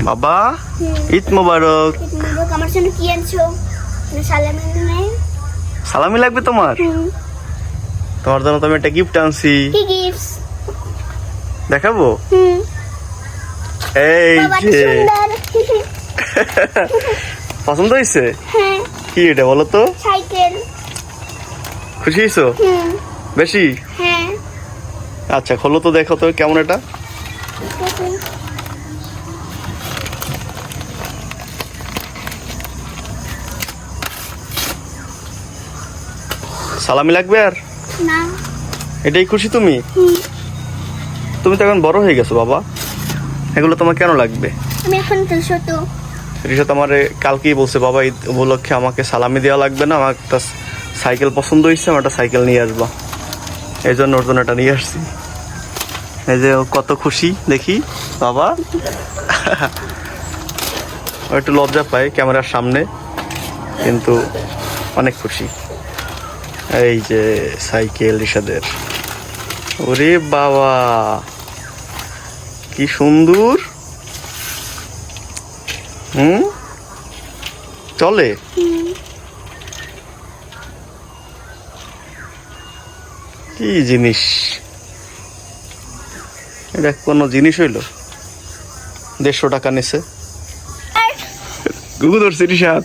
বাবা ঈদ মোবারক। আমার জন্য কি আনছো? সালামি সালামি লাগবে তোমার? তোমার জন্য তো আমি একটা গিফট আনছি। কি দেখাবো? এই যে। পছন্দ হয়েছে? হ্যাঁ। কি এটা বলো তো? সাইকেল। খুশি হয়েছো? বেশি? হ্যাঁ। আচ্ছা খোলো তো দেখো তো কেমন এটা। সালামি লাগবে আর? না। এটাই খুশি তুমি? তুমি তো এখন বড় হয়ে গেছো বাবা। এগুলো তোমার কেন লাগবে? আমি এখন তো ছোট। রিশাত আমার কালকেই বলছে বাবা ঈদ উপলক্ষে আমাকে সালামি দেওয়া লাগবে না। আমার একটা সাইকেল পছন্দ হয়েছে আমার একটা সাইকেল নিয়ে আসবা। এই জন্য ওর জন্য এটা নিয়ে আসছি। এই যে কত খুশি দেখি বাবা। একটু লজ্জা পায় ক্যামেরার সামনে কিন্তু অনেক খুশি। এই যে সাইকেল রিশাদের ওরে বাবা কি সুন্দর। হুম? চলে? কি জিনিস? এটা কোনো জিনিস হইল? দেড়শো টাকা নিছে। গুগু ধরছে রিসাদ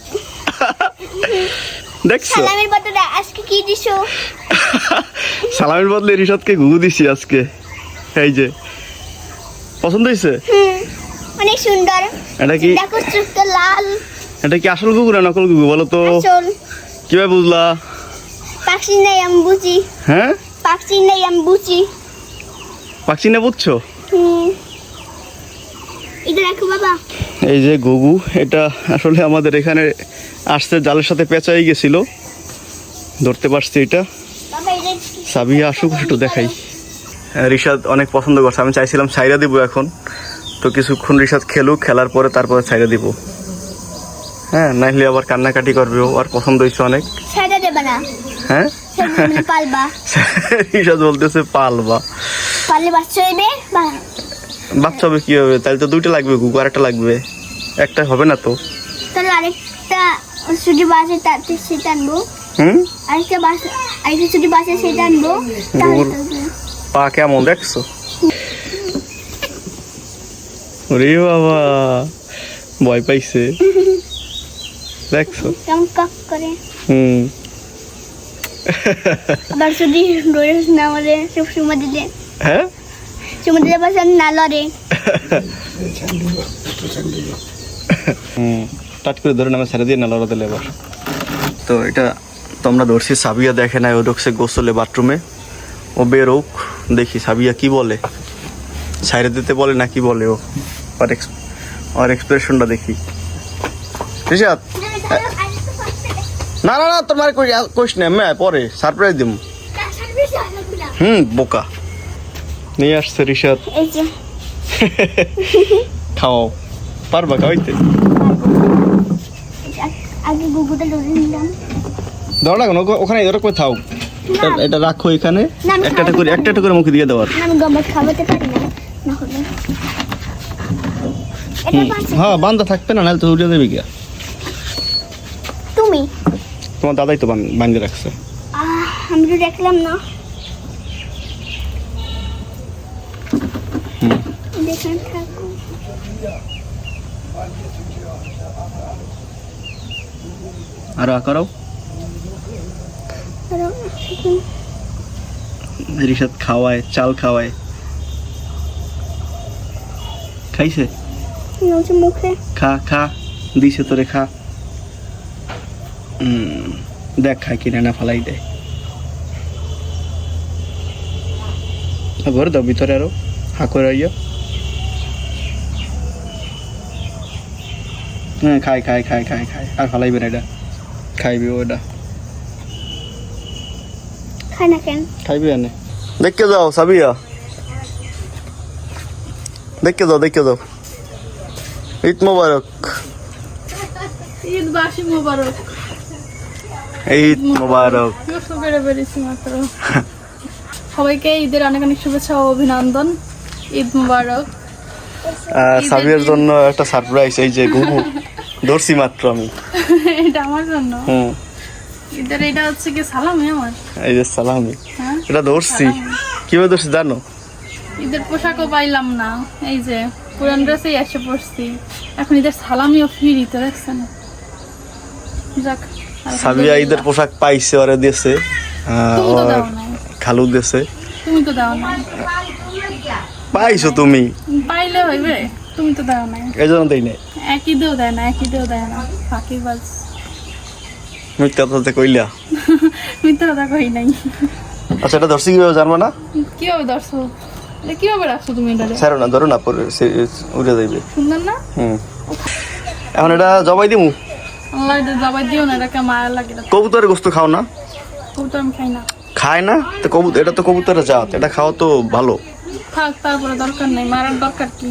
দেখছ? সালামের বদলে আজকে কি দিছো? সালামের বদলে রিসাদকে গুগু দিছি আজকে। এই যে। পছন্দ হয়েছে? হুম অনেক সুন্দর। এটা কি লাল। এটা কি আসল গুগু না নকল গুগু বলো তো? কীভাবে বুঝলা? পাখি নেই আমি বুঝি। হ্যাঁ? পাখি নেই আমি বুঝি। পাখি না বুঝছ? হুম। এই যে গুগু এটা আসলে আমাদের এখানে আসতে জালের সাথে পেঁচাই গেছিল। ধরতে পারছি এটা। সাবিয়া আসুক একটু দেখাই। হ্যাঁ, রিশাদ অনেক পছন্দ করছে। আমি চাইছিলাম সাইরা দিব এখন। তো কিছুক্ষণ রিশাদ খেলুক খেলার পরে তারপরে সাইরা দিব। হ্যাঁ নাইলে আবার কান্নাকাটি করবে আর পছন্দ হয়েছে অনেক। হ্যাঁ? রিশাদ বলতেছে পালবা। বাচ্চা হবে কি হবে তাহলে তো দুইটা লাগবে গুগু আর একটা লাগবে। একটা হবে না তো? তাহলে আরেকটা ছুটি বাসে তাতে সেটা আনব। হুম? আরেকটা বাস আরেকটা ছুটি বাসে সেটা আনব। পা কেমন দেখছ? ওরে বাবা ভয় পাইছে। দেখছ? কেমন কাক করে। হুম। আবার যদি রোজ না মরে সব সময় দিলে। হ্যাঁ? দিলে পাশে না লড়ে টাট করে ধরে নামে ছেড়ে দিয়ে না লড়া দিলে এবার তো এটা তোমরা ধরছি সাবিয়া দেখে নাই ও ঢুকছে গোসলে বাথরুমে। ও বেরোক দেখি সাবিয়া কি বলে। সাইরে দিতে বলে না কি বলে ও? আর এক্স আর এক্সপ্রেশনটা দেখি। রিশাদ না না না তোমার কই কোশ না পরে সারপ্রাইজ দিম। হুম বোকা। নিয়ে আসছে রিশাদ। খাও। পারবা খাওয়াইতে? ধরো না ওখানে এরকম থাও। এটা- রাখো এখানে। একটা একটা করে একটা একটা করে মুখে দিয়ে দেওয়ার হ্যাঁ বান্ধা থাকবে না নাহলে তো উড়ে দেবে গিয়া। তুমি? তোমার দাদাই তো বান- বান্ধে রাখছে। আমি তো দেখলাম না। দেখেন থাকো আর আকারাও? রিসাদ খাওয়ায় চাল খাওয়ায়। খাইছে? মুখে। খা খা দিছে তোরে খা। দেখ খাই কিনা না ফালাই দেয় আর ভরে দাও ভিতরে আরও। হা করে হ্যাঁ খাই খাই খাই খাই খাই। আর ফালাইবে না এটা। খাইবে ওটা খায় না কেন? খাইবে এনে। দেখকে যাও সাবিয়া। দেখকে যাও দেখকে যাও। ঈদ মোবারক। ঈদ বাসি মোবারক। ঈদ মোবারক। করে বেরিয়েছি মাত্র। সবাইকে ঈদের অনেক অনেক শুভেচ্ছা ও অভিনন্দন। ঈদ মোবারক। সাবিয়ার জন্য একটা সারপ্রাইজ এই যে গুগু ধরছি মাত্র আমি। এটা আমার জন্য? হুম। ঈদের এটা হচ্ছে কি সালামি আমার? এই যে সালামি। হ্যাঁ? এটা ধরছি। কীভাবে ধরছি জানো? ঈদের পোশাকও পাইলাম না। এই যে পুরান ড্রেসেই এসে পড়ছি। এখন ঈদের সালামিও ফিরিতে দেখছেন? যাক সাবিয়া ঈদের পোশাক পাইছে ওরে দিয়েছে। তো নাই। খালু দিয়েছে। তুমি তো দাও নাই। পাইছো তুমি। পাইলে হইবে। তুমি তো দাও নাই। এই জন্য দেই নাই। একই দেও দেয় না একই দেও দেয় না। ফাঁকি বাজ। মিথ্যা কথা কইলা। মিথ্যা কথা কই নাই। আচ্ছা এটা ধরছি কীভাবে জানব না? কীভাবে দর্শো এটা কীভাবে রাখছো তুমি এটা ছাড়ো না ধরো না পরে উড়ে যাইবে। সুন্দর না? হুম। এখন এটা জবাই দিমু? আল্লাহ এটা জবাই দিও না এটাকে মায়া লাগে। কবুতরের গোস্ত খাও না? কবুতর আমি খাই না। খায় না? তো কবুতর এটা তো কবুতরের জাত এটা খাওয়া তো ভালো। থাক তারপরে দরকার নেই মারার দরকার কি?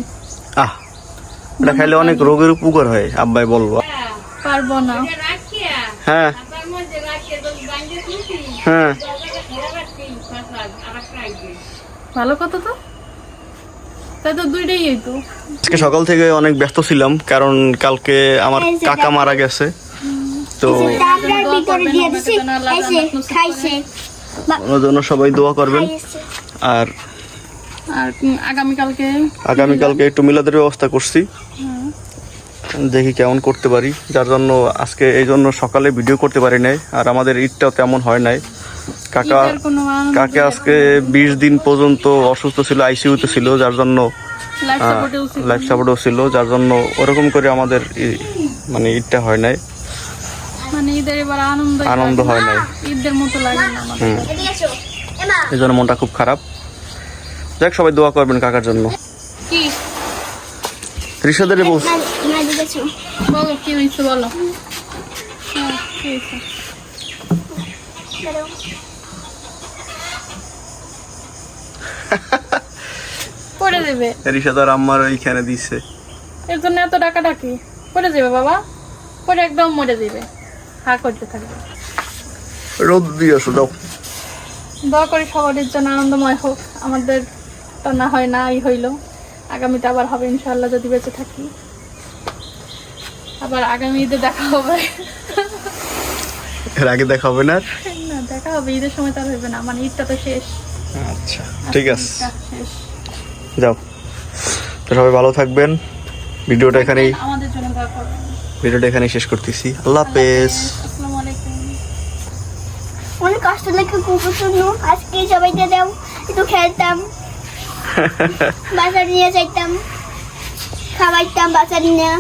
এটা খাইলে অনেক রোগের উপকার হয় আব্বাই বলব পারব না। হ্যাঁ। হ্যাঁ। ভালো কথা তো? আজকে সকাল থেকে অনেক ব্যস্ত ছিলাম কারণ কালকে আমার কাকা মারা গেছে। তো ওনার জন্য সবাই দোয়া করবেন। আর আগামীকালকে আগামীকালকে একটু মিলাদের ব্যবস্থা করছি। দেখি কেমন করতে পারি। যার জন্য আজকে এই জন্য সকালে ভিডিও করতে পারি নাই আর আমাদের ঈদটাও তেমন হয় নাই। কাকা কাকে আজকে বিশ দিন পর্যন্ত অসুস্থ ছিল আইসিইউতে ছিল যার জন্য লাইফ সাপোর্টেও ছিল। যার জন্য ওরকম করে আমাদের মানে ঈদটা হয় নাই। মানে আনন্দ হয় নাই। এই জন্য মনটা খুব খারাপ। যাক সবাই দোয়া করবেন কাকার জন্য। রিসাদের বলছি বলো কি হয়েছে বলো। হ্যাঁ, কি হয়েছে? আম্মার এর জন্য এত টাকা ডাকি বাবা। একদম মরে দেবে। হা করতে থাকবে। রোদ দিয়ে আসো দাও দোয়া করি জন্য আনন্দময় হোক। আমাদের তা না হয় না এই হইল। আগামীতে আবার হবে ইনশাল্লাহ যদি বেঁচে থাকি। আবার আগামী ঈদে দেখা হবে। এর আগে দেখা হবে না? আর? না দেখা হবে ঈদের সময় তার হবে না মানে ঈদটা তো শেষ। আচ্ছা ঠিক আছে। যাও। তো সবাই ভালো থাকবেন। ভিডিওটা এখানেই আমাদের জন্য দোয়া করবেন। ভিডিওটা এখানেই শেষ করতেছি। আল্লাহ হাফেজ। আসসালামু আলাইকুম। অনেক কষ্ট লাগে কুকুর জন্য আজকে সবাইকে দাও একটু খেলতাম। বাজার নিয়ে যাইতাম। খাওয়াইতাম বাজার নিয়ে।